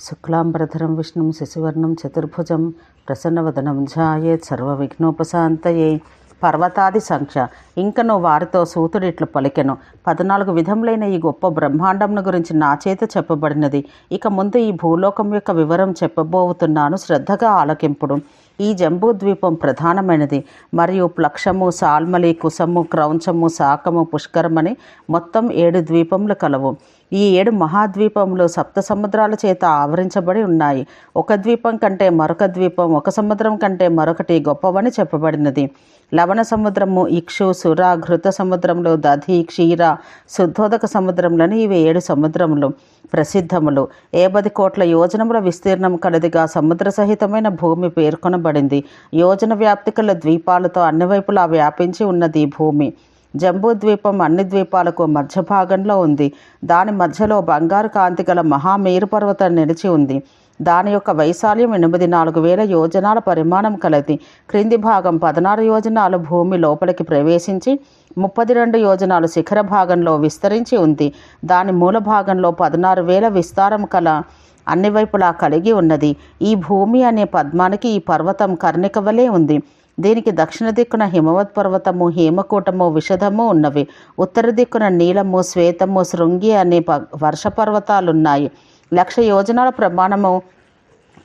శుక్లాంబరధరం విష్ణుం శశివర్ణం చతుర్భుజం ప్రసన్నవదనం ధ్యాయేత్ సర్వవిఘ్నోపశాంతయే. పర్వతాది సంఖ్య. ఇంకను వారితో సూతుడిట్లు పలికెను. పద్నాలుగు విధములైన ఈ గొప్ప బ్రహ్మాండంను గురించి నా చేత చెప్పబడినది. ఇక ముందు ఈ భూలోకం యొక్క వివరం చెప్పబోతున్నాను శ్రద్ధగా ఆలకింపుడు. ఈ జంబూ ద్వీపం ప్రధానమైనది. మరియు ప్లక్షము సాల్మలి కుసము క్రౌంచము శాకము పుష్కరమని మొత్తం ఏడు ద్వీపములు కలవు. ఈ ఏడు మహాద్వీపములు సప్త సముద్రాల చేత ఆవరించబడి ఉన్నాయి. ఒక ద్వీపం కంటే మరొక ద్వీపం ఒక సముద్రం కంటే మరొకటి గొప్పవని చెప్పబడినది. లవణ సముద్రము ఇక్షు సుర ఘృత సముద్రములు దధి క్షీర శుద్ధోదక సముద్రములని ఇవి ఏడు సముద్రములు ప్రసిద్ధములు. ఏబది కోట్ల యోజనముల విస్తీర్ణం కలదిగా సముద్ర సహితమైన భూమి పేర్కొనబడింది. యోజన వ్యాప్తి కల ద్వీపాలతో అన్ని వైపులా వ్యాపించి ఉన్నది ఈ భూమి. జంబూ ద్వీపం అన్ని ద్వీపాలకు మధ్య భాగంలో ఉంది. దాని మధ్యలో బంగారు కాంతి గల మహామేరు పర్వతం నిలిచి ఉంది. దాని యొక్క వైశాల్యం ఎనిమిది నాలుగు వేల యోజనాల పరిమాణం కలది. క్రింది భాగం పదనారు యోజనాలు భూమి లోపలికి ప్రవేశించి ముప్పది రెండు యోజనాలు శిఖర భాగంలో విస్తరించి ఉంది. దాని మూల భాగంలో పదనారు వేల విస్తారం కల అన్ని వైపులా కలిగి ఉన్నది. ఈ భూమి అనే పద్మానికి ఈ పర్వతం కర్ణిక వలె ఉంది. దీనికి దక్షిణ దిక్కున హిమవత్ పర్వతము హేమకూటము విషధము ఉన్నవి. ఉత్తర దిక్కున నీలము శ్వేతము శృంగి అనే ప వర్ష పర్వతాలున్నాయి లక్ష యోజనాల ప్రమాణము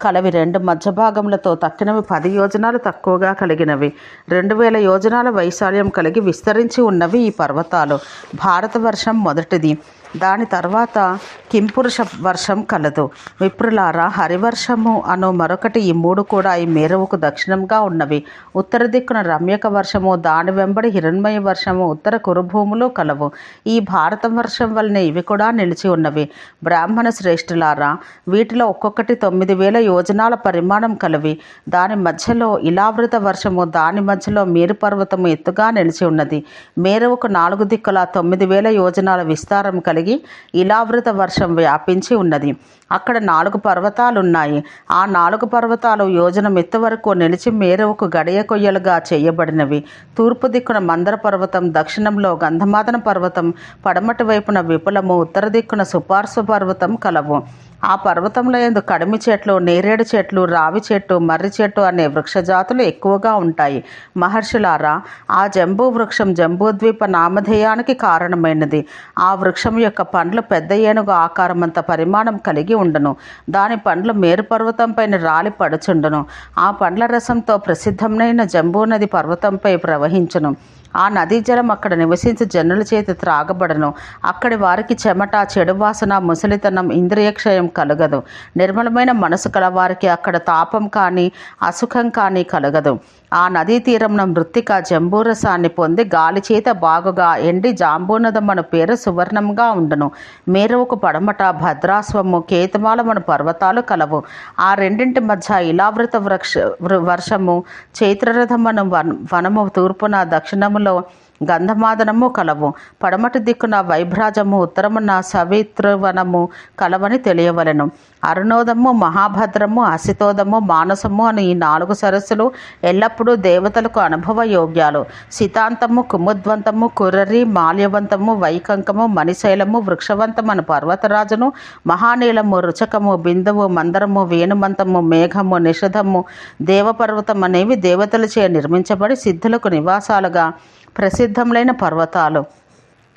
కలవి రెండు మధ్య భాగములతో తక్కినవి పది యోజనాలు తక్కువగా కలిగినవి. రెండు వేల యోజనాల వైశాల్యం కలిగి విస్తరించి ఉన్నవి ఈ పర్వతాలు. భారతవర్షం మొదటిది. దాని తర్వాత కింపురుష వర్షం కలదు. విప్రులారా హరివర్షము అను మరొకటి ఈ మూడు కూడా ఈ మేరువుకు దక్షిణంగా ఉన్నవి. ఉత్తర దిక్కున రమ్యక వర్షము దాని వెంబడి హిరణ్మయ వర్షము ఉత్తర కురుభూములు కలవు. ఈ భారత వర్షం వలన ఇవి కూడా నిలిచి ఉన్నవి. బ్రాహ్మణ శ్రేష్ఠులారా వీటిలో ఒక్కొక్కటి తొమ్మిది వేల యోజనాల పరిమాణం కలవి. దాని మధ్యలో ఇలావృత వర్షము దాని మధ్యలో మేరు పర్వతము ఎత్తుగా నిలిచి ఉన్నది. మేరువుకు నాలుగు దిక్కుల తొమ్మిది వేల యోజనాల విస్తారం కలిగి ఇలావృత వర్షం వ్యాపించి ఉన్నది. అక్కడ నాలుగు పర్వతాలు ఉన్నాయి ఆ నాలుగు పర్వతాలు యోజనం ఎత్తు వరకు నిలిచి మేరువుకు గడియ కొయ్యలుగా చేయబడినవి. తూర్పు దిక్కున మందర పర్వతం దక్షిణంలో గంధమాదన పర్వతం పడమటి వైపున విపులము ఉత్తర దిక్కున సుపార్సు పర్వతం కలవు. ఆ పర్వతంలో ఎందు కడిమి చెట్లు నేరేడు చెట్లు రావి చెట్టు మర్రి చెట్టు అనే వృక్షజాతులు ఎక్కువగా ఉంటాయి. మహర్షులారా ఆ జంబూ వృక్షం జంబూద్వీప నామధేయానికి కారణమైనది. ఆ వృక్షం యొక్క పండ్లు పెద్ద ఏనుగు ఆకారమంత పరిమాణం కలిగి ఉండును. దాని పండ్లు మేరు పర్వతంపైన రాలి పడుచుండును. ఆ పండ్ల రసంతో ప్రసిద్ధమైన జంబూ నది పర్వతంపై ప్రవహించును. ఆ నదీ జలం అక్కడ నివసించి జనుల చేతి త్రాగబడను. అక్కడి వారికి చెమట చెడు వాసన ముసలితనం ఇంద్రియక్షయం కలగదు. నిర్మలమైన మనసు కల వారికి అక్కడ తాపం కానీ అసుఖం కానీ కలగదు. ఆ నదీ తీరంన మృత్తిక జంబూరసాన్ని పొంది గాలి చేత బాగుగా ఎండి జాంబూనదమ్మను పేరు సువర్ణంగా ఉండును. మేరువుకు పడమట భద్రాస్వము కేతుమాలమను పర్వతాలు కలవు. ఆ రెండింటి మధ్య ఇలావృత వృక్ష వృ- వర్షము చైత్రరథమను వన వనము తూర్పున దక్షిణము దక్షిణములో గంధమాదనము కలవు. పడమటి దిక్కున వైభ్రాజము ఉత్తరమున సవిత్రవనము కలవని తెలియవలెను. అరుణోదము మహాభద్రము అసితోదము మానసము అని ఈ నాలుగు సరస్సులు ఎల్లప్పుడూ దేవతలకు అనుభవ యోగ్యాలు సితాంతము కుముద్వంతము కుర్రరి మాల్యవంతము వైకంకము మణిశైలము వృక్షవంతమను పర్వతరాజును మహానీలము రుచకము బిందువు మందరము వేణుమంతము మేఘము నిషధము దేవపర్వతం అనేవి దేవతలచే నిర్మించబడి సిద్ధులకు నివాసాలుగా ప్రసిద్ధములైన పర్వతాలు.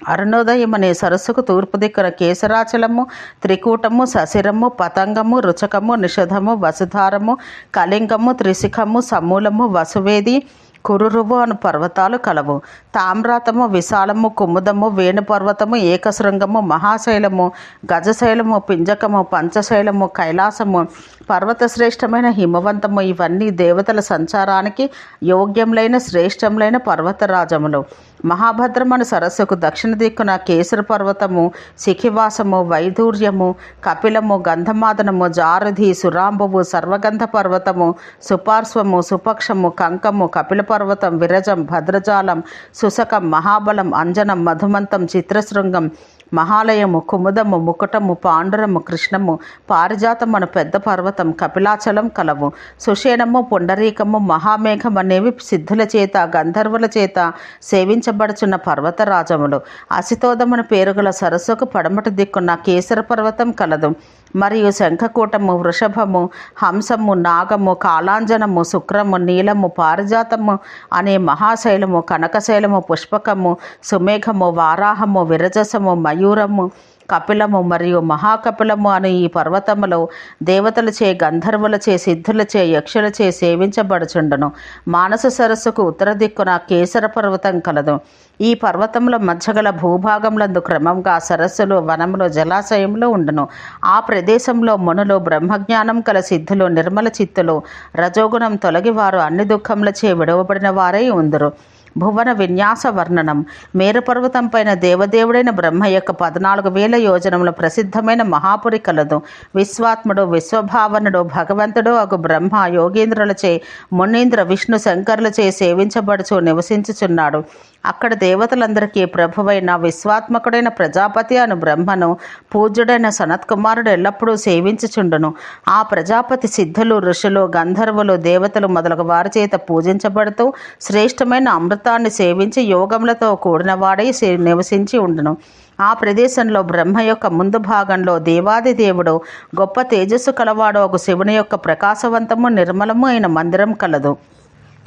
అరుణోదయం అనే సరస్సుకు తూర్పు దిక్కున కేసరాచలము త్రికూటము సశిరము పతంగము రుచకము నిషధము వసుధారము కళింగము త్రిశిఖము సమూలము వసువేది కురురువు అను పర్వతాలు కలవు. తామ్రాతము విశాలము కుముదము వేణుపర్వతము ఏకశృంగము మహాశైలము గజశైలము పింజకము పంచశైలము కైలాసము పర్వతశ్రేష్టమైన హిమవంతము. ఇవన్నీ దేవతల సంచారానికి యోగ్యములైన శ్రేష్టములైన పర్వతరాజములు. మహాభద్రమను సరస్సుకు దక్షిణ దిక్కున కేసర పర్వతము శిఖివాసము వైదూర్యము కపిలము గంధమాదనము జారధి సురాంబువు సర్వగంధ పర్వతము సుపార్శ్వము సుపక్షము కంకము కపిల పర్వతం విరజం భద్రజాలం సుసకం మహాబలం అంజనం మధుమంతం చిత్రశృంగం మహాలయము కుముదము ముకుటము పాండురము కృష్ణము పారిజాతమను పెద్ద పర్వతం కపిలాచలం కలవు. సుషేణము పుండరీకము మహామేఘం అనేవి సిద్ధుల చేత గంధర్వుల చేత సేవించబడుచున్న పర్వతరాజములు. అసితోదమున పేరుగల సరస్సుకు పడమటి దిక్కున్న కేసర పర్వతం కలదు. మరియు శంఖకూటము వృషభము హంసము నాగము కాలాంజనము శుక్రము నీలము పారిజాతము అనే మహాశైలము కనకశైలము పుష్పకము సుమేఘము వారాహము విరజసము మయూరము కపిలము మరియు మహాకపిలము అనే ఈ పర్వతములో దేవతలచే గంధర్వులచే సిద్ధులచే యక్షులచే సేవించబడుచుండును. మానస సరస్సుకు ఉత్తర దిక్కున కేసర పర్వతం కలదు. ఈ పర్వతముల మధ్యగల భూభాగములందు క్రమంగా సరస్సులు వనములు జలాశయములు ఉండును. ఆ ప్రదేశంలో మునులు బ్రహ్మజ్ఞానం కల సిద్ధులు నిర్మల చిత్తులు రజోగుణం తొలగి వారు అన్ని దుఃఖములచే విడవబడిన వారై ఉందరు. భువన విన్యాస వర్ణనం. మేరుపర్వతం పైన దేవదేవుడైన బ్రహ్మ యొక్క పద్నాలుగు వేల యోజనముల ప్రసిద్ధమైన మహాపురి కలదు. విశ్వాత్ముడు విశ్వభావనుడు భగవంతుడు అగు బ్రహ్మ యోగేంద్రులచే మునీంద్ర విష్ణు శంకరులచే సేవించబడుచు నివసించుచున్నాడు. అక్కడ దేవతలందరికీ ప్రభువైన విశ్వాత్మకుడైన ప్రజాపతి అను బ్రహ్మను పూజ్యుడైన సనత్కుమారుడు ఎల్లప్పుడూ సేవించుచుండును. ఆ ప్రజాపతి సిద్ధులు ఋషులు గంధర్వులు దేవతలు మొదలగు వారి చేత పూజించబడుతూ శ్రేష్టమైన అమృతాన్ని సేవించి యోగములతో కూడినవాడై నివసించి ఉండును. ఆ ప్రదేశంలో బ్రహ్మ యొక్క ముందు భాగంలో దేవాది దేవుడు గొప్ప తేజస్సు కలవాడు ఒక శివుని యొక్క ప్రకాశవంతము నిర్మలము అయిన మందిరం కలదు.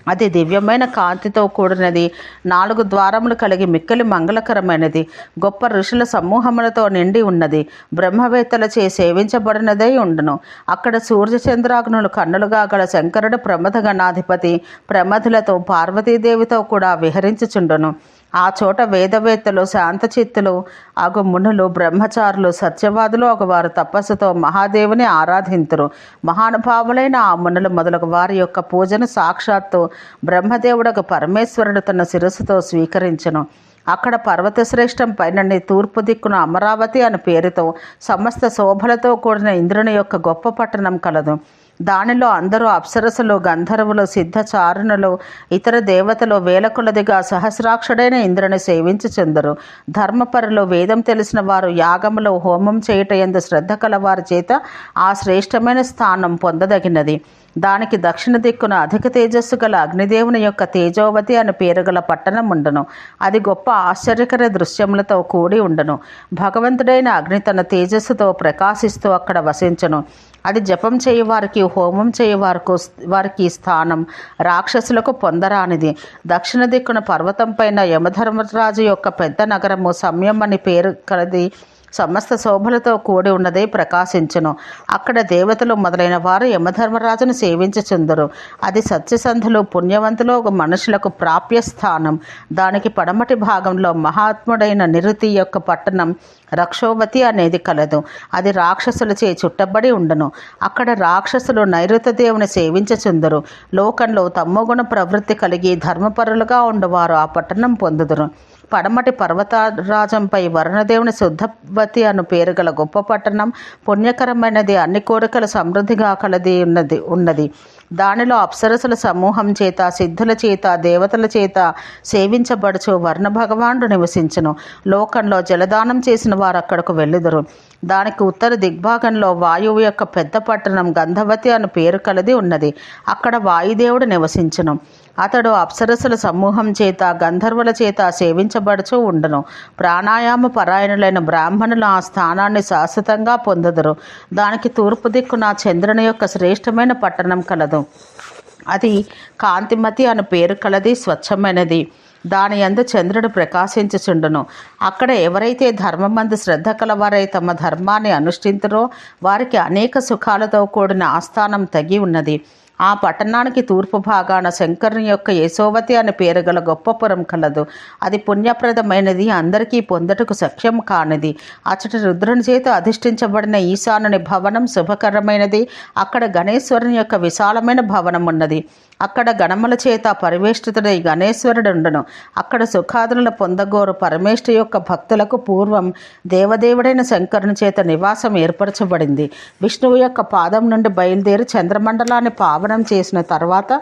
అది దివ్యమైన కాంతితో కూడినది. నాలుగు ద్వారములు కలిగి మిక్కిలి మంగళకరమైనది. గొప్ప ఋషుల సమూహములతో నిండి ఉన్నది. బ్రహ్మవేత్తలచే సేవించబడినదై ఉండును. అక్కడ సూర్యచంద్రాగ్నులు కన్నులుగా గల శంకరుడు ప్రమథ గణాధిపతి ప్రమథులతో పార్వతీదేవితో కూడా విహరించుచుండును. ఆ చోట వేదవేత్తలు శాంతచిత్తులు అగు మునులు బ్రహ్మచారులు సత్యవాదులు ఒకవారు తపస్సుతో మహాదేవుని ఆరాధింతురు. మహానుభావులైన ఆ మునులు మొదలగు వారి యొక్క పూజను సాక్షాత్తు బ్రహ్మదేవుడకు పరమేశ్వరుడు తన శిరస్సుతో స్వీకరించను. అక్కడ పర్వత శ్రేష్టం పైన తూర్పు దిక్కున అమరావతి అనే పేరుతో సమస్త శోభలతో కూడిన ఇంద్రుని యొక్క గొప్ప పట్టణం కలదు. దానిలో అందరూ అప్సరసులు గంధర్వులు సిద్ధచారుణులు ఇతర దేవతలు వేలకులదిగా సహస్రాక్షుడైన ఇంద్రుని సేవించుచుందరు ధర్మపరులు వేదం తెలిసిన వారు యాగములో హోమం చేయుట ఎందు శ్రద్ధ కలవారి చేత ఆ శ్రేష్టమైన స్థానం పొందదగినది. దానికి దక్షిణ దిక్కున అధిక తేజస్సు గల అగ్నిదేవుని యొక్క తేజోవతి అని పేరు గల పట్టణం ఉండను. అది గొప్ప ఆశ్చర్యకర దృశ్యములతో కూడి ఉండను. భగవంతుడైన అగ్ని తన తేజస్సుతో ప్రకాశిస్తూ అక్కడ వసించను. అది జపం చేయవారికి హోమం చేయవారికి వారికి స్థానం. రాక్షసులకు పొందరానిది. దక్షిణ దిక్కున పర్వతం పైన యమధర్మరాజు యొక్క పెద్ద నగరము సమయం అని పేరు కలది. సమస్త శోభలతో కూడి ఉన్నదే ప్రకాశించును. అక్కడ దేవతలు మొదలైన వారు యమధర్మరాజును సేవించుచుందరు. అది సత్యసంధులు పుణ్యవంతులు ఒక మనుషులకు ప్రాప్య స్థానం దానికి పడమటి భాగంలో మహాత్ముడైన నిరుతి యొక్క పట్టణం రక్షోవతి అనేది కలదు. అది రాక్షసులచే చుట్టబడి ఉండను. అక్కడ రాక్షసులు నైరుత దేవుని సేవించుచుందరు. లోకంలో తమ్మోగుణ ప్రవృత్తి కలిగి ధర్మపరులుగా ఉండవారు ఆ పట్టణం పొందుదురు. పడమటి పర్వతరాజంపై వరుణదేవుని శుద్ధవతి అను పేరు గల గొప్ప పట్టణం పుణ్యకరమైనది. అన్ని కోరికలు సమృద్ధిగా కలది ఉన్నది ఉన్నది. దానిలో అప్సరసుల సమూహం చేత సిద్ధుల చేత దేవతల చేత సేవించబడుచు వర్ణ భగవానుడు నివసించును. లోకంలో జలదానం చేసిన వారు అక్కడకు వెళ్ళుదురు. దానికి ఉత్తర దిగ్భాగంలో వాయువు యొక్క పెద్ద పట్టణం గంధవతి అని పేరు కలది ఉన్నది. అక్కడ వాయుదేవుడు నివసించును. అతడు అప్సరసుల సమూహం చేత గంధర్వుల చేత సేవించబడుచూ ఉండను. ప్రాణాయామ పరాయణులైన బ్రాహ్మణులు ఆ స్థానాన్ని శాశ్వతంగా పొందుదురు. దానికి తూర్పు దిక్కున చంద్రుని యొక్క శ్రేష్టమైన పట్టణం కలదు. అది కాంతిమతి అను పేరు కలది స్వచ్ఛమైనది. దాని యందు చంద్రుడు ప్రకాశించుచుండును. అక్కడ ఎవరైతే ధర్మమందు శ్రద్ధ కలవారై తమ ధర్మాన్ని అనుష్ఠించరో వారికి అనేక సుఖాలతో కూడిన ఆస్థానం తగి ఉన్నది. ఆ పట్టణానికి తూర్పు భాగాన శంకరుని యొక్క యశోవతి అనే పేరు గల గొప్పపురం కలదు. అది పుణ్యప్రదమైనది అందరికీ పొందటకు సఖ్యం కానిది. అచ్చట రుద్రుని చేత అధిష్ఠించబడిన ఈశానుని భవనం శుభకరమైనది. అక్కడ గణేశ్వరుని యొక్క విశాలమైన భవనం ఉన్నది అక్కడ గణముల చేత పరివేష్టితుడై గణేశ్వరుడుండను. అక్కడ సుఖాదులను పొందగోరు పరమేష్ఠు యొక్క భక్తులకు పూర్వం దేవదేవుడైన శంకరుని చేత నివాసం ఏర్పరచబడింది. విష్ణువు యొక్క పాదం నుండి బయలుదేరి చంద్రమండలాన్ని పావనం చేసిన తర్వాత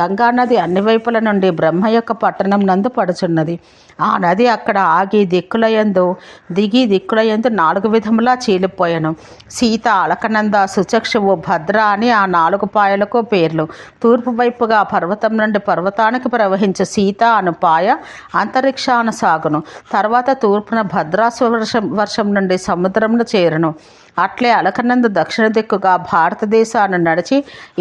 గంగానది అన్ని వైపుల నుండి బ్రహ్మ యొక్క పట్టణం నందు పడుచున్నది. ఆ నది అక్కడ ఆగి దిక్కులయందు దిగి దిక్కులయందు నాలుగు విధములా చీలిపోయాను. సీత అలకనంద సుచక్షువు భద్ర అని ఆ నాలుగు పాయలకు పేర్లు. తూర్పు వైపుగా పర్వతం నుండి పర్వతానికి ప్రవహించే సీత అను పాయ అంతరిక్షాన సాగును. తర్వాత తూర్పున భద్రాసు వర్షం వర్షం నుండి సముద్రంలో చేరును. అట్లే అలకనందు దక్షిణ దిక్కుగా భారతదేశాన్ని నడిచి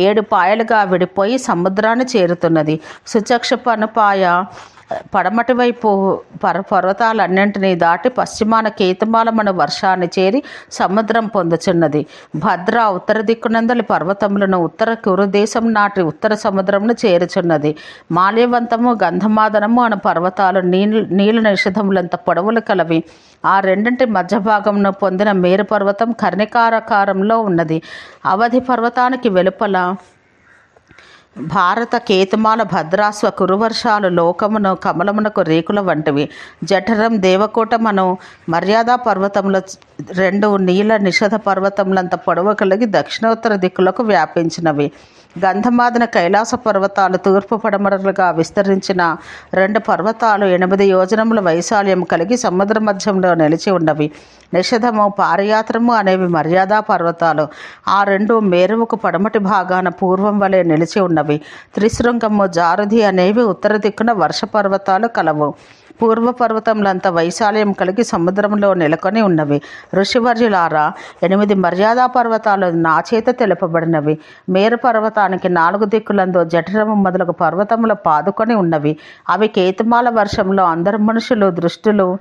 ఏడు పాయలుగా విడిపోయి సముద్రాన్ని చేరుతున్నది. సుచక్షపు అనుపాయ పడమటి వైపు పర పర్వతాలన్నింటినీ దాటి పశ్చిమాన కేతుమాలమన వర్షాన్ని చేరి సముద్రం పొందుచున్నది. భద్ర ఉత్తర దిక్కునందలి పర్వతములను ఉత్తర కురుదేశం నాటి ఉత్తర సముద్రమును చేరుచున్నది. మాల్యవంతము గంధమాదనము అను పర్వతాలు నీళ్ళు నీళ్ళ నిషిధములంత పొడవులు కలవి. ఆ రెండింటి మధ్య భాగమును పొందిన మేరు పర్వతం కర్ణికారకారంలో ఉన్నది. అవధి పర్వతానికి వెలుపల భారత కేతుమాల భద్రాస్వ కురువర్షాలు లోకమును కమలమునకు రేకుల వంటివి. జఠరం దేవకోటమను మర్యాదా పర్వతముల రెండు నీల నిషధ పర్వతములంత పొడవు కలిగి దక్షిణోత్తర దిక్కులకు వ్యాపించినవి. గంధమాదన కైలాస పర్వతాలు తూర్పు పడమరలుగా విస్తరించిన రెండు పర్వతాలు ఎనిమిది యోజనముల వైశాల్యం కలిగి సముద్ర మధ్యంలో నిలిచి ఉన్నవి. నిషధము పారయాత్రము అనేవి మర్యాదా పర్వతాలు. ఆ రెండు మేరువుకు పడమటి భాగాన పూర్వం వలె నిలిచి ఉన్నవి. త్రిశృంగము జారుధి అనేవి ఉత్తర దిక్కున వర్ష పర్వతాలు కలవు. పూర్వ పర్వతములంత వైశాల్యం కలిగి సముద్రంలో నెలకొని ఉన్నవి. ఋషివర్యులారా ఎనిమిది మర్యాదా పర్వతాలు నా చేత తెలుపబడినవి. మేరు పర్వతానికి నాలుగు దిక్కులందు జఠరము మొదలగు పర్వతములు పాదుకొని ఉన్నవి. అవి కేతుమాల వర్షంలో అందరు మనుషులు దృష్టిలు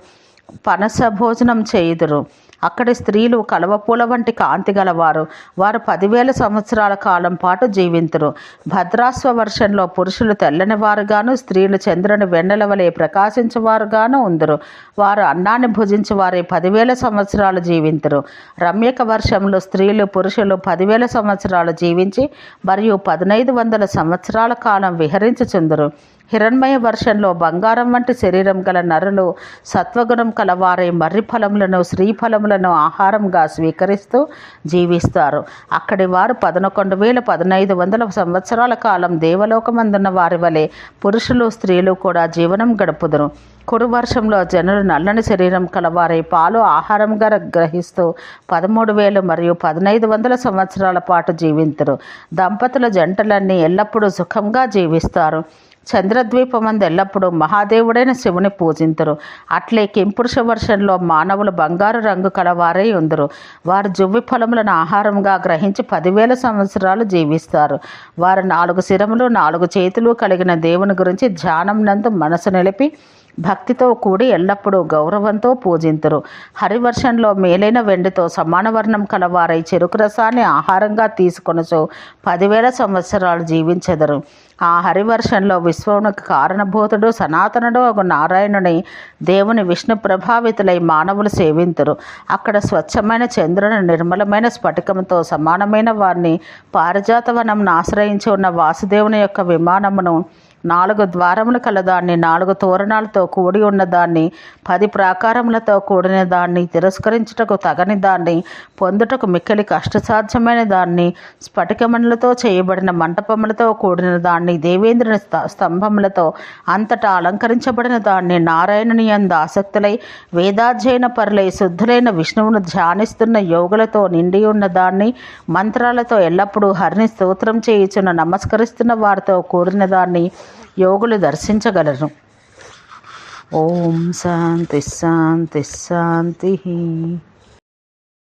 పనస భోజనం చేయుదురు. అక్కడి స్త్రీలు కలవపూల వంటి కాంతి గలవారు. వారు పదివేల సంవత్సరాల కాలం పాటు జీవింతురు. భద్రాస్వ వర్షంలో పురుషులు తెల్లని వారుగాను స్త్రీలు చంద్రుని వెన్నెల వలె ప్రకాశించేవారుగాను ఉందరు. వారు అన్నాన్ని భుజించి వారి పదివేల సంవత్సరాలు జీవింతురు. రమ్యక వర్షంలో స్త్రీలు పురుషులు పదివేల సంవత్సరాలు జీవించి మరియు పదినైదు వందల సంవత్సరాల కాలం విహరించుచుందరు. హిరణ్మయ వర్షంలో బంగారం వంటి శరీరం గల నరులు సత్వగుణం కలవారే మర్రి ఫలములను శ్రీఫలములను ఆహారంగా స్వీకరిస్తూ జీవిస్తారు. అక్కడి వారు పదనకొండు వేల పదనైదు వందల సంవత్సరాల కాలం దేవలోకమందున్న వారి వలె పురుషులు స్త్రీలు కూడా జీవనం గడుపుదురు. కురు వర్షంలో జనులు నల్లని శరీరం కలవారై పాలు ఆహారంగా గ్రహిస్తూ పదమూడు వేలు మరియు పదనైదు వందల సంవత్సరాల పాటు జీవించరు దంపతుల జంటలన్నీ ఎల్లప్పుడూ సుఖంగా జీవిస్తారు. చంద్రద్వీపమందు ఎల్లప్పుడూ మహాదేవుడైన శివుని పూజింతురు. అట్లే కింపురుష వర్షంలో మానవులు బంగారు రంగు కలవారై ఉందరు. వారు జువ్వి ఫలములను ఆహారంగా గ్రహించి పదివేల సంవత్సరాలు జీవిస్తారు. వారు నాలుగు శిరములు నాలుగు చేతులు కలిగిన దేవుని గురించి ధ్యానం నందు మనసు నిలిపి భక్తితో కూడి ఎల్లప్పుడూ గౌరవంతో పూజింతురు. హరివర్షంలో మేలైన వెండితో సమాన వర్ణం కలవారై చెరుకు రసాన్ని ఆహారంగా తీసుకొనచు పదివేల సంవత్సరాలు జీవించెదరు. ఆ హరివర్షంలో విశ్వమునకు కారణభూతుడు సనాతనుడు ఒక నారాయణుని దేవుని విష్ణు ప్రభావితులై మానవులు సేవింతురు. అక్కడ స్వచ్ఛమైన చంద్రుని నిర్మలమైన స్ఫటికంతో సమానమైన వారిని పారిజాతవనంను ఆశ్రయించి ఉన్న వాసుదేవుని యొక్క విమానమును నాలుగు ద్వారములు కలదాన్ని నాలుగు తోరణాలతో కూడి ఉన్నదాన్ని పది ప్రాకారములతో కూడిన దాన్ని తిరస్కరించుటకు తగని దాన్ని పొందుటకు మిక్కిలి కష్టసాధ్యమైన దాన్ని స్ఫటికమణులతో చేయబడిన మంటపములతో కూడిన దాన్ని దేవేంద్రుని స్తంభములతో అంతటా అలంకరించబడిన దాన్ని నారాయణుని అంద ఆసక్తులై వేదాధ్యయన పరులై శుద్ధులైన విష్ణువును ధ్యానిస్తున్న యోగులతో నిండి ఉన్న దాన్ని మంత్రాలతో ఎల్లప్పుడూ హరిని స్తోత్రం చేయుచున్న నమస్కరిస్తున్న వారితో కూడిన దాన్ని యోగులు దర్శించగలరు. ఓం శాంతి శాంతి శాంతి.